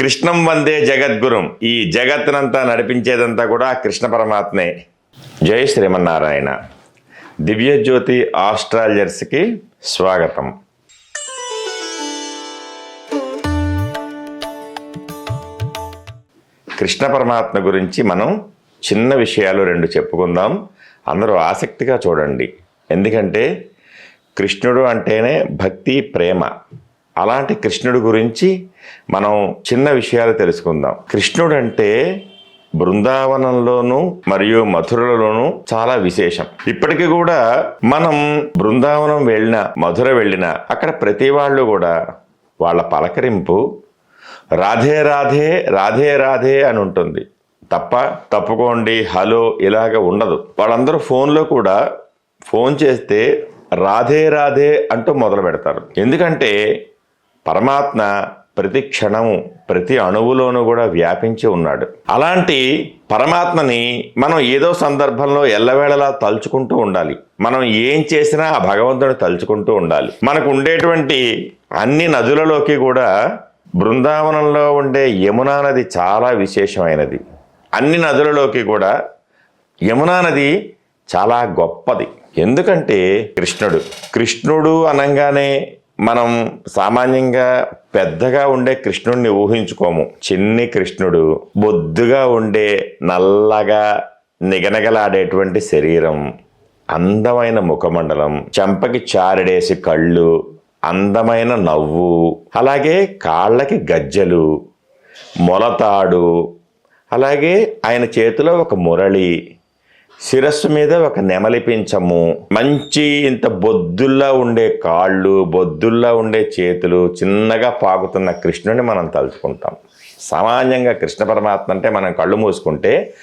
కృష్ణం వందే జగద్గురుం. ఈ జగత్తునంతా నడిపించేదంతా కూడా కృష్ణ పరమాత్మే. జై శ్రీమన్నారాయణ. దివ్యజ్యోతి ఆస్ట్రాలజర్స్కి స్వాగతం. కృష్ణ పరమాత్మ గురించి మనం చిన్న విషయాలు రెండు చెప్పుకుందాం. అందరూ ఆసక్తిగా చూడండి. ఎందుకంటే కృష్ణుడు అంటేనే భక్తి ప్రేమ. అలాంటి కృష్ణుడు గురించి మనం చిన్న విషయాలు తెలుసుకుందాం. కృష్ణుడు అంటే బృందావనంలోను మరియు మధురలోను చాలా విశేషం. ఇప్పటికీ కూడా మనం బృందావనం వెళ్ళిన మధుర వెళ్ళిన అక్కడ ప్రతి వాళ్ళు కూడా వాళ్ళ పలకరింపు రాధే రాధే రాధే రాధే అని ఉంటుంది. తప్ప తప్పుకోండి హలో ఇలాగ ఉండదు. వాళ్ళందరూ ఫోన్లో కూడా ఫోన్ చేస్తే రాధే రాధే అంటూ మొదలు పెడతారు. ఎందుకంటే పరమాత్మ ప్రతి క్షణము ప్రతి అణువులోనూ కూడా వ్యాపించి ఉన్నాడు. అలాంటి పరమాత్మని మనం ఏదో సందర్భంలో ఎల్లవేళలా తలుచుకుంటూ ఉండాలి. మనం ఏం చేసినా ఆ భగవంతుని తలుచుకుంటూ ఉండాలి. మనకు ఉండేటువంటి అన్ని నదులలోకి కూడా బృందావనంలో ఉండే యమునా నది చాలా విశేషమైనది. అన్ని నదులలోకి కూడా యమునా నది చాలా గొప్పది. ఎందుకంటే కృష్ణుడు కృష్ణుడు అనగానే మనం సామాన్యంగా పెద్దగా ఉండే కృష్ణుడిని ఊహించుకోము. చిన్ని కృష్ణుడు బొద్దుగా ఉండే నల్లగా నిగనగలాడేటువంటి శరీరం అందమైన ముఖమండలం చెంపకి చారడేసి కళ్ళు అందమైన నవ్వు అలాగే కాళ్ళకి గజ్జలు మొలతాడు అలాగే ఆయన చేతిలో ఒక మురళి శిరస్సు మీద ఒక నెమలి పించము. మంచి ఇంత బొద్దుల్లా ఉండే కాళ్ళు బొద్దుల్లా ఉండే చేతులు చిన్నగా పాకుతున్న కృష్ణుని మనం తలుచుకుంటాం. సామాన్యంగా కృష్ణ పరమాత్మ అంటే మనం కళ్ళు మూసుకుంటే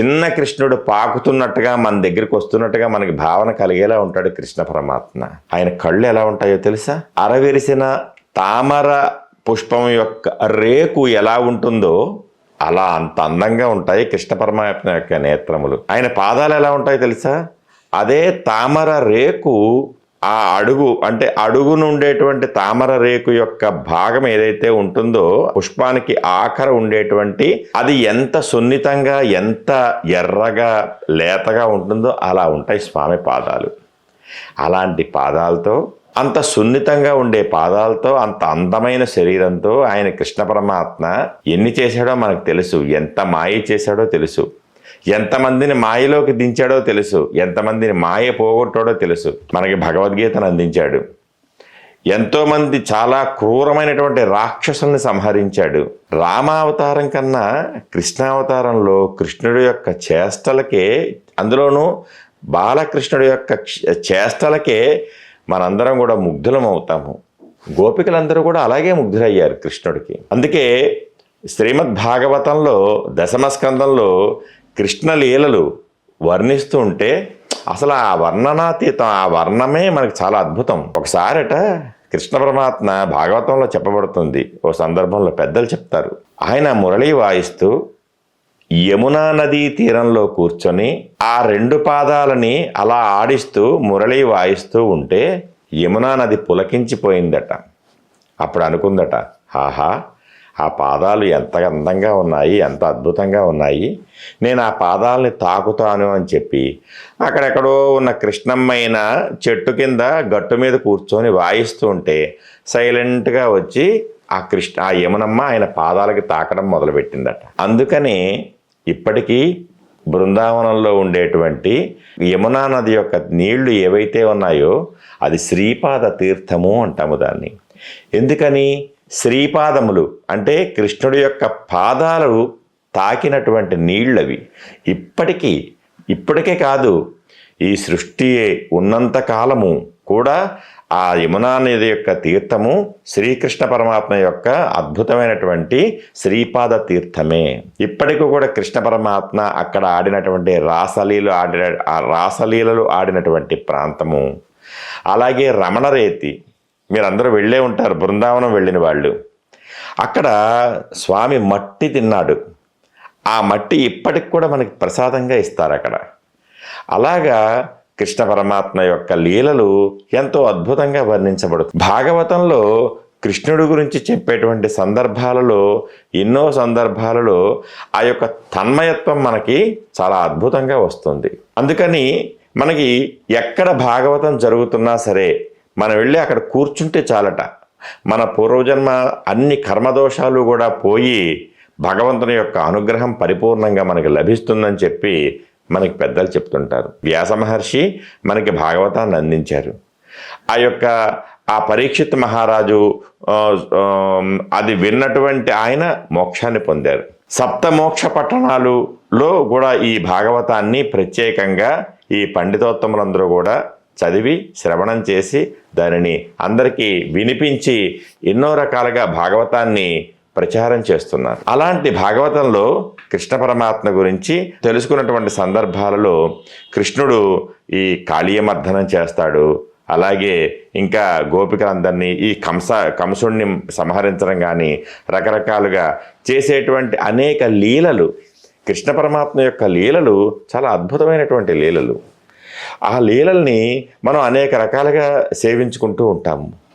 చిన్న కృష్ణుడు పాకుతున్నట్టుగా మన దగ్గరికి వస్తున్నట్టుగా మనకి భావన కలిగేలా ఉంటాడు కృష్ణ పరమాత్మ. ఆయన కళ్ళు ఎలా ఉంటాయో తెలుసా? అరవిరిసిన తామర పుష్పం యొక్క రేకు ఎలా ఉంటుందో అలా అంత అందంగా ఉంటాయి కృష్ణ పరమాత్మ యొక్క నేత్రములు. ఆయన పాదాలు ఎలా ఉంటాయి తెలుసా? అదే తామర రేకు ఆ అడుగు అంటే అడుగును ఉండేటువంటి తామర రేకు యొక్క భాగం ఏదైతే ఉంటుందో పుష్పానికి ఆఖర ఉండేటువంటి అది ఎంత సున్నితంగా ఎంత ఎర్రగా లేతగా ఉంటుందో అలా ఉంటాయి స్వామి పాదాలు. అలాంటి పాదాలతో అంత సున్నితంగా ఉండే పాదాలతో అంత అందమైన శరీరంతో ఆయన కృష్ణ పరమాత్మ ఎన్ని చేశాడో మనకు తెలుసు. ఎంత మాయ చేశాడో తెలుసు. ఎంతమందిని మాయలోకి దించాడో తెలుసు. ఎంతమందిని మాయ పోగొట్టాడో తెలుసు. మనకి భగవద్గీతను అందించాడు. ఎంతోమంది చాలా క్రూరమైనటువంటి రాక్షసుల్ని సంహరించాడు. రామావతారం కన్నా కృష్ణావతారంలో కృష్ణుడి యొక్క చేష్టలకే అందులోనూ బాలకృష్ణుడి యొక్క చేష్టలకే మనందరం కూడా ముగ్ధులం అవుతాము. గోపికలందరూ కూడా అలాగే ముగ్ధులయ్యారు కృష్ణుడికి. అందుకే శ్రీమద్ భాగవతంలో దశమస్కందంలో కృష్ణ లీలలు వర్ణిస్తూ ఉంటే అసలు ఆ వర్ణనాతీతం ఆ వర్ణమే మనకు చాలా అద్భుతం. ఒకసారట కృష్ణ పరమాత్మ భాగవతంలో చెప్పబడుతుంది. ఓ సందర్భంలో పెద్దలు చెప్తారు. ఆయన మురళి వాయిస్తూ యమునా నదీ తీరంలో కూర్చొని ఆ రెండు పాదాలని అలా ఆడిస్తూ మురళి వాయిస్తూ ఉంటే యమునా నది పులకించిపోయిందట. అప్పుడు అనుకుందట ఆహా ఆ పాదాలు ఎంత అందంగా ఉన్నాయి ఎంత అద్భుతంగా ఉన్నాయి. నేను ఆ పాదాలని తాకుతాను అని చెప్పి అక్కడెక్కడో ఉన్న కృష్ణమ్మైన చెట్టు కింద గట్టు మీద కూర్చొని వాయిస్తూ ఉంటే సైలెంట్గా వచ్చి ఆ కృష్ణ ఆ యమునమ్మ ఆయన పాదాలకి తాకడం మొదలుపెట్టిందట. అందుకని ఇప్పటికీ బృందావనంలో ఉండేటువంటి యమునా నది యొక్క నీళ్ళు ఏవైతే ఉన్నాయో అది శ్రీపాద తీర్థము అంటాము దాన్ని. ఎందుకని? శ్రీపాదములు అంటే కృష్ణుడి యొక్క పాదాలు తాకినటువంటి నీళ్ళవి. ఇప్పటికీ ఇప్పటికే కాదు ఈ సృష్టి ఉన్నంత కాలము కూడా ఆ యమునా నది యొక్క తీర్థము శ్రీకృష్ణ పరమాత్మ యొక్క అద్భుతమైనటువంటి శ్రీపాద తీర్థమే. ఇప్పటికీ కూడా కృష్ణ పరమాత్మ అక్కడ ఆడినటువంటి రాసలీలు ఆడిన ఆ రాసలీలలు ఆడినటువంటి ప్రాంతము. అలాగే రమణరేతి మీరందరూ వెళ్ళే ఉంటారు బృందావనం వెళ్ళిన వాళ్ళు. అక్కడ స్వామి మట్టి తిన్నాడు. ఆ మట్టి ఇప్పటికి కూడా మనకి ప్రసాదంగా ఇస్తారు అక్కడ. అలాగా కృష్ణ పరమాత్మ యొక్క లీలలు ఎంతో అద్భుతంగా వర్ణించబడుతుంది. భాగవతంలో కృష్ణుడి గురించి చెప్పేటువంటి సందర్భాలలో ఎన్నో సందర్భాలలో ఆ యొక్క తన్మయత్వం మనకి చాలా అద్భుతంగా వస్తుంది. అందుకని మనకి ఎక్కడ భాగవతం జరుగుతున్నా సరే మనం వెళ్ళి అక్కడ కూర్చుంటే చాలట. మన పూర్వజన్మ అన్ని కర్మదోషాలు కూడా పోయి భగవంతుని యొక్క అనుగ్రహం పరిపూర్ణంగా మనకి లభిస్తుందని చెప్పి మనకి పెద్దలు చెప్తుంటారు. వ్యాస మహర్షి మనకి భాగవతాన్ని అందించారు. ఆ యొక్క ఆ పరీక్షిత్ మహారాజు అది విన్నటువంటి ఆయన మోక్షాన్ని పొందారు. సప్త మోక్ష పట్టణాలులో కూడా ఈ భాగవతాన్ని ప్రత్యేకంగా ఈ పండితోత్తములందరూ కూడా చదివి శ్రవణం చేసి దానిని అందరికీ వినిపించి ఎన్నో రకాలుగా భాగవతాన్ని ప్రచారం చేస్తున్నారు. అలాంటి భాగవతంలో కృష్ణ పరమాత్మ గురించి తెలుసుకున్నటువంటి సందర్భాలలో కృష్ణుడు ఈ కాళీయమర్ధనం చేస్తాడు. అలాగే ఇంకా గోపికలందరినీ ఈ కంస కంసుణ్ణి సంహరించడం కానీ రకరకాలుగా చేసేటువంటి అనేక లీలలు. కృష్ణ పరమాత్మ యొక్క లీలలు చాలా అద్భుతమైనటువంటి లీలలు. ఆ లీలల్ని మనం అనేక రకాలుగా సేవించుకుంటూ ఉంటాము.